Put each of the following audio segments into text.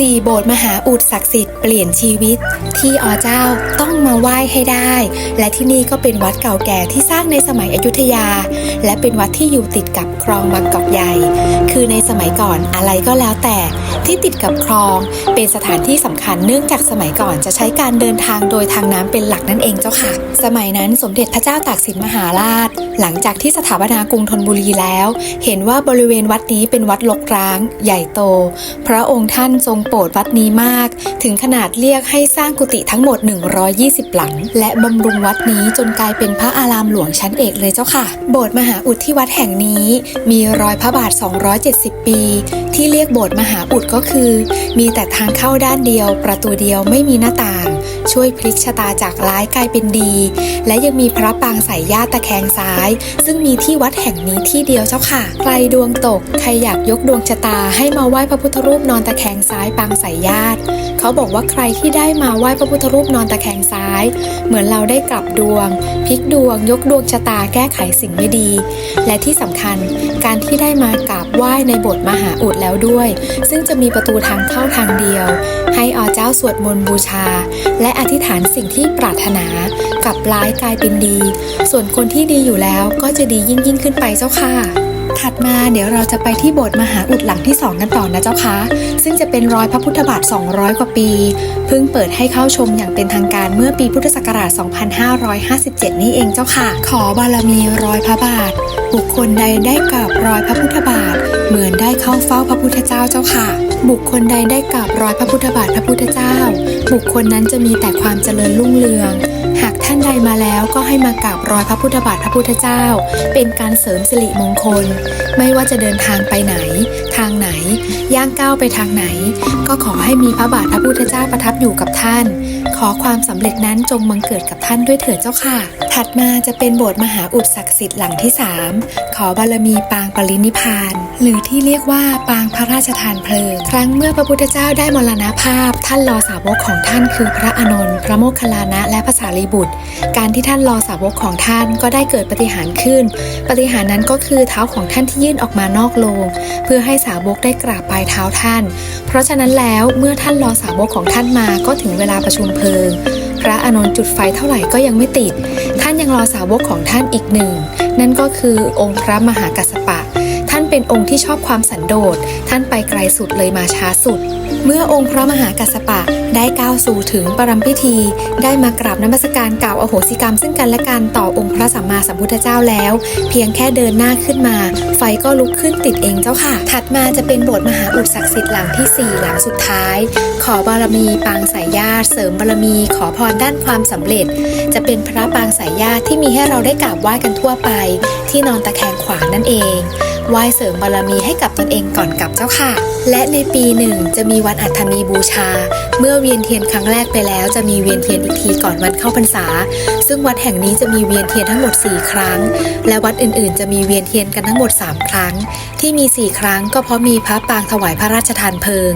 4 โบสถ์มหาอุดศักดิ์สิทธิ์เปลี่ยนชีวิต ที่อเจ้าต้องมาไหว้ให้ได้ และที่นี่ก็เป็นวัดเก่าแก่ที่สร้างในสมัยอยุธยา และเป็นวัดที่อยู่ติดกับคลองบางกอกใหญ่ คือในสมัยก่อนอะไรก็แล้วแต่ที่ติดกับคลอง เป็นสถานที่สำคัญเนื่องจากสมัยก่อนจะใช้การเดินทางโดยทางน้ำเป็นหลักนั่นเองเจ้าค่ะ สมัยนั้นสมเด็จพระเจ้าตากสินมหาราช หลังจากที่สถาปนากรุงธนบุรีแล้ว เห็นว่าบริเวณวัดนี้เป็นวัดลกร้าง ใหญ่โต พระองค์ท่านทรงโปรดวัดนี้มาก ถึงขนาดเรียกให้สร้างกุฏิทั้งหมด 120 หลัง และบำรุงวัดนี้จนกลายเป็นพระอารามหลวงชั้นเอกเลยเจ้าค่ะ โบสถ์มหาอุดที่วัดแห่งนี้ มีรอยพระบาท 270 ปี ที่เรียกโบสถ์มหาอุดก็คือ มีแต่ทางเข้าด้านเดียว ประตูเดียวไม่มีหน้าต่าง ช่วยพลิกชะตาจากร้ายกลายเป็นดี และยังมีพระปางสายญาติตะแคงซ้าย ซึ่งมีที่วัดแห่งนี้ที่เดียวเจ้าค่ะ ใครดวงตก ใครอยากยกดวงชะตาให้มาไหว้พระพุทธรูปนอนตะแคงซ้ายปางสายญาติ เขาบอกว่าใครที่ได้มาไหว้พระพุทธรูปนอนตะแคงซ้าย เหมือนเราได้กลับดวงพลิกดวง ยกดวงชะตาแก้ไขสิ่งไม่ดี และที่สำคัญการที่ได้มากราบไหว้ในบสถ์มหาอุดแล้วด้วย ซึ่งจะมีประตูทางเข้าทางเดียว ให้อเจ้าสวดมนต์บูชา และอธิษฐานสิ่งที่ปรารถนากลับร้ายกลายเป็นดี ส่วนคนที่ดีอยู่แล้วก็จะดียิ่งยิ่งขึ้นไปเจ้าค่ะ ถัดมาเดี๋ยวเราจะไปที่โบสถ์มหาอุดหลังที่ 2 กันต่อนะเจ้าคะซึ่งจะเป็นรอยพระพุทธบาท 200 กว่าปี เพิ่งเปิดให้เข้าชมอย่างเป็นทางการเมื่อปีพุทธศักราช 2557 นี่เองเจ้าค่ะ ขอบารมีรอยพระบาท บุคคลใดได้กราบรอยพระพุทธบาท เหมือนได้เข้าเฝ้าพระพุทธเจ้าเจ้าค่ะ บุคคลใดได้กราบรอยพระพุทธบาทพระพุทธเจ้า บุคคลนั้นจะมีแต่ความเจริญรุ่งเรือง ท่านใดมาแล้วก็ให้มากราบรอยพระพุทธบาทพระพุทธเจ้า เป็นการเสริมสิริมงคล ไม่ว่าจะเดินทางไปไหน ทางไหน ย่างก้าวไปทางไหน ก็ขอให้มีพระบาทพระพุทธเจ้าประทับอยู่กับท่าน ขอความสำเร็จนั้นจงบังเกิดกับท่านด้วยเถิดเจ้าค่ะ ถัดมาจะเป็นโบสถ์มหาอุดศักดิ์สิทธิ์หลังที่ 3 ขอบารมีปางปรินิพาน หรือที่เรียกว่าปางพระราชทานเพลิง ครั้งเมื่อพระพุทธเจ้าได้มรณภาพ ท่านรอสาวกของท่านคือพระอานนท์พระโมคคัลลานะและพระสารีบุตร การที่ท่านรอสาวกของท่านก็ได้เกิดปฏิหารขึ้น ปฏิหารนั้นก็คือเท้าของท่านที่ยื่นออกมานอกโลง เพื่อให้สาวกได้กราบปลายเท้าท่าน เพราะฉะนั้นแล้วเมื่อท่านรอสาวกของท่านมาก็ถึงเวลาประชุมเพลิง พระอานนท์จุดไฟเท่าไหร่ก็ยังไม่ติด ท่านยังรอสาวกของท่านอีกหนึ่ง นั่นก็คือองค์พระมหากัสสปะ เป็นองค์ที่ชอบความสันโดษ ท่านไปไกลสุดเลยมาช้าสุด เมื่อองค์พระมหากัสปะได้ก้าวสู่ถึงปรมพิธี ได้มากราบนมัสการกล่าวอโหสิกรรม ซึ่งกันและกันต่อองค์พระสัมมาสัมพุทธเจ้าแล้ว เพียงแค่เดินหน้าขึ้นมา ไฟก็ลุกขึ้นติดเองเจ้าค่ะ ถัดมาจะเป็นโบสถ์มหาอุดศักดิ์สิทธิ์หลังที่ 4 หลังสุดท้าย ขอบารมีปางสายญาติเสริมบารมีขอพรด้านความสำเร็จ จะเป็นพระปางสายญาติที่มีให้เราได้กราบไหว้กันทั่วไป ที่นอนตะแคงขวางนั่นเอง ไหว้เสริมบารมีให้กับตนเองก่อนกลับเจ้าค่ะ และในปีหนึ่งจะมีวันอัฐมีบูชา เมื่อเวียนเทียนครั้งแรกไปแล้วจะมีเวียนเทียนอีกทีก่อนวันเข้าพรรษา ซึ่งวัดแห่งนี้จะมีเวียนเทียนทั้งหมด 4 ครั้ง และวัดอื่นๆ จะมีเวียนเทียนกันทั้งหมด 3 ครั้ง ที่มี 4 ครั้งก็เพราะมีพระปางถวายพระราชทานเพลิง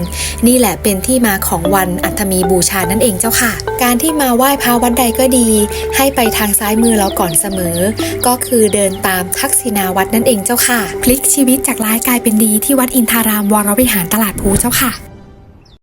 นี่แหละเป็นที่มาของวันอัฐมีบูชานั่นเองเจ้าค่ะ การที่มาไหว้พระวัดใดก็ดี ให้ไปทางซ้ายมือเราก่อนเสมอ ก็คือเดินตามทักษิณาวัดนั่นเองเจ้าค่ะพลิกชีวิตจากร้ายกลายเป็นดีที่วัดอินทารามวรวิหารตลาดภูเจ้าค่ะ